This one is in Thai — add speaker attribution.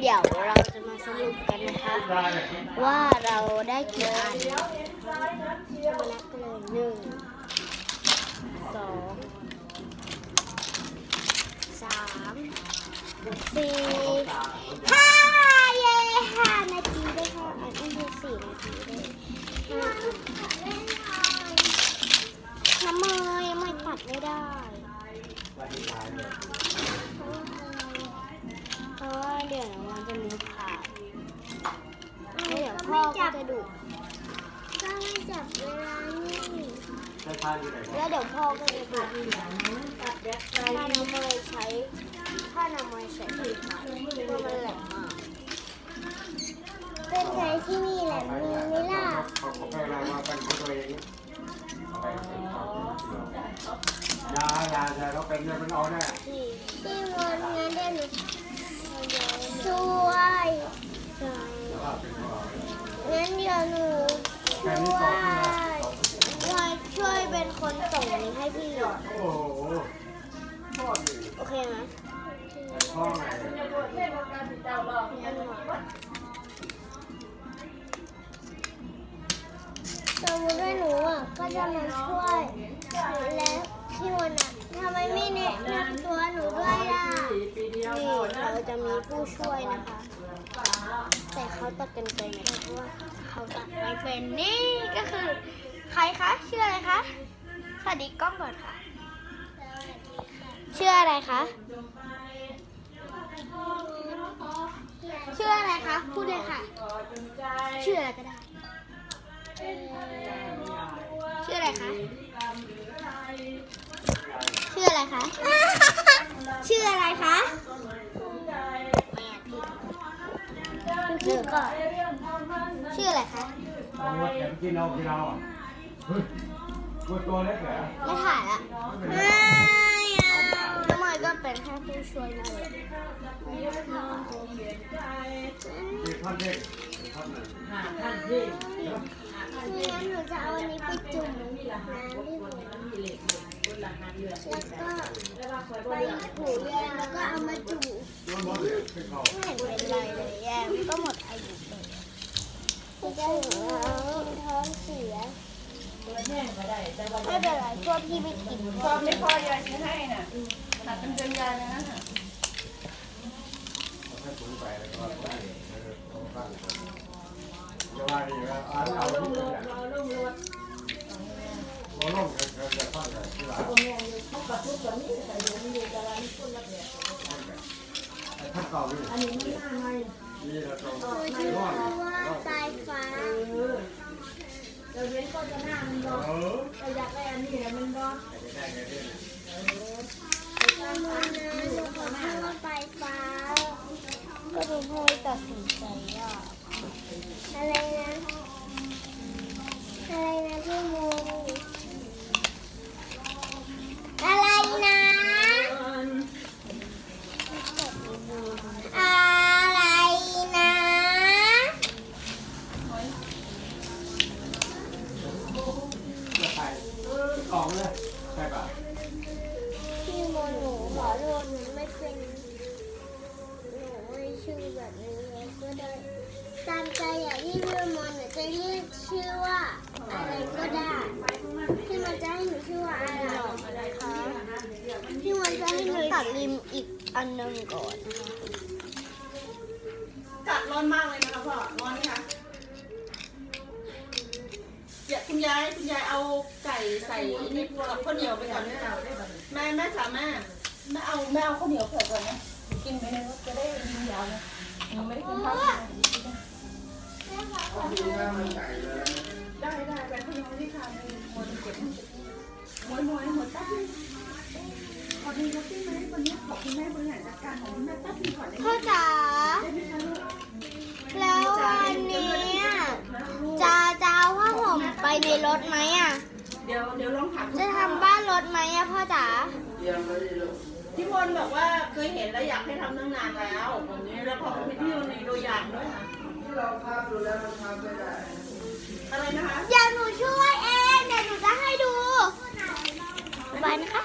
Speaker 1: เดี๋ยวเราจะมาสรุปกันนะคะว่าเราได้กี่อันมานับกันเลยหนึ่งสองสามสี่ห้าเย้ห้านาทีได้ห้าอันนี้คือสี่นาทีได้ห้าอันน้ำเมไม่ตัดไม่ได้เพราะว่าเดี๋ยว จะมีขาดแล้วเดี๋ยวพ่อก็จะดุก็ไม่จับเวลานี่แล้วเดี๋ยวพ่อก็จะดุถ้าน้ำมันใช้ถ้าน้ำมันใช้ที่ขาเพราะมันแหลมมากเป็นใช้ที่มีแหลมมีไหมล่ะ
Speaker 2: เขาเขาไปอะไรมาเป็นของตัวเองยายายาเราเป็นเนี่ยมันเอาแน่
Speaker 1: ที่มันงั้นเดี๋ยวหนู ช่วย
Speaker 2: งั้
Speaker 1: นเดี๋ยวหนูช่วยช่วยช่วยเป็นคนส่งนี้ให้พี่
Speaker 2: โอ้โหพ่อดี
Speaker 1: โอเคไหม
Speaker 2: พ่อไหน
Speaker 1: สมมติว่าหนูอะก็จะมาช่วย แล้วพี่มนอะทำไมไม่แนะนำตัวหนูด้วยล่ะนี่เรา จะมีผู้ช่วยนะคะ แต่เขาตัดกันไปไม่ได้เพราะว่าเขาตัดไม่เป็นนี่ก็คือ ใครคะชื่ออะไรคะสวัสดีกล้องก่อนค่ะชื่ออะไรคะชื่ออะไรคะพูดเลยค่ะชื่ออะไรก็ได้ชื่ออะไรคะชื่ออะไรคะชื่ออะไรคะ ชื่อก่อน ชื่ออะไรคะ
Speaker 2: เอาวัดแขนกินเอากินเอาอะเฮ้ยวัวตัวเล็กเหรอ
Speaker 1: ไม่ถ่ายละไม่เอาน้ำมันก็เป็นแค่ผู้ช่วยนั่นแหละ
Speaker 2: มีท่อนเล็กท่อนหนึ่ง
Speaker 1: งั้นหนูจะเอาอันนี้ไปจุ่มน้ำที่หัวแล้วก็ไปถูแยงแล้วก็เอามาจุ่ม ไม่เป็นไรเลยแยงก็หมดอายุเลยพี่จะถึงแล้วท้องเสียไม่เป็นไรพวกพี่ไม่กิน
Speaker 3: พอไม่พอยายซื้อให้น่ะตัดเป็นเดือนยายเลยนะน่ะ
Speaker 2: ให้สูงไปแล้วก็ได้ต้องตั้งจะว่าดีว่าอ่านเอาที่เนี่ย
Speaker 3: เราลุ่มรถ
Speaker 2: เราลงกันจะตั้งกันที่หลัง
Speaker 3: ตรงนี้เขาปัดทุกแบบนี้
Speaker 2: ถ้าเก่านี่
Speaker 3: อันนี้ไม่น่าไง
Speaker 2: นี่เราต้อง
Speaker 1: หนูชื่อ
Speaker 2: ร้อน
Speaker 1: ว่าสายฟ้า
Speaker 3: เราเว้นก็จะหน้ามันดอก
Speaker 2: เออ
Speaker 3: เราอยากได้อันนี้มันดอก
Speaker 2: ได้ไงเนี่ย
Speaker 1: วันนั้นหนูขอชื่อว่มสายฟ้า อโทษหนูไม่เป็นหนูไม่ชื่อแบบนี้เก็ได้ตามใจอยางที่พี่โมหนูจะเรียกชื่อว่า อะไรก็ได้ที่มันจะให้หนูชื่อว่าอะไรคะที่มันจะให้หนูตัดริมอีกอันหนึ่งก่อน
Speaker 3: กัดร้อนมากเลยนะคะพ่อร้อนไหมคะเดี๋ยวคุณยายคุณยายเอาไก่ใส่นี่กับข้าวเหนียวไปก่อนนะแม่แม่จ๋าแม่ แม่เอาแม่เอาข้าวเหนียวเผื่อก่อนนะกินไปในรถจะได้ยินยาวนะยังไม่ได้กินข้าวได้ได้ไปข้าวเหนียวที่ทานหมดเก็บหมดหมดหมดตั้งขอดีครับพี่ไหมวันนี้ขอบคุณแม่บริหารจัดการของคุณแม่ตั้งก่อนได้ไหม
Speaker 1: พ่อจ๋า
Speaker 3: ได้ไหมคะลูก
Speaker 1: แล้ววันนี้จะจะเอาผ้าห่มไปในรถไหมอะ
Speaker 3: ดี๋ยวเดี๋ยวลองถาม
Speaker 1: จะทำบ้านรถไหมอะพ่อจ๋า
Speaker 3: พี่พลบอกว่าเคยเห็นแล้วอยากให้ทำตั้งนานแล้วแบบนี้แล้วพอมีที่มีตัวอย่างด้วยค่ะที่เราทำดูแล้วมันทำไม่ได้อะไรนะคะ
Speaker 1: เดี๋ยวหนูช่วยเอง เดี๋ยวหนูจะให้ดูไปนะคะ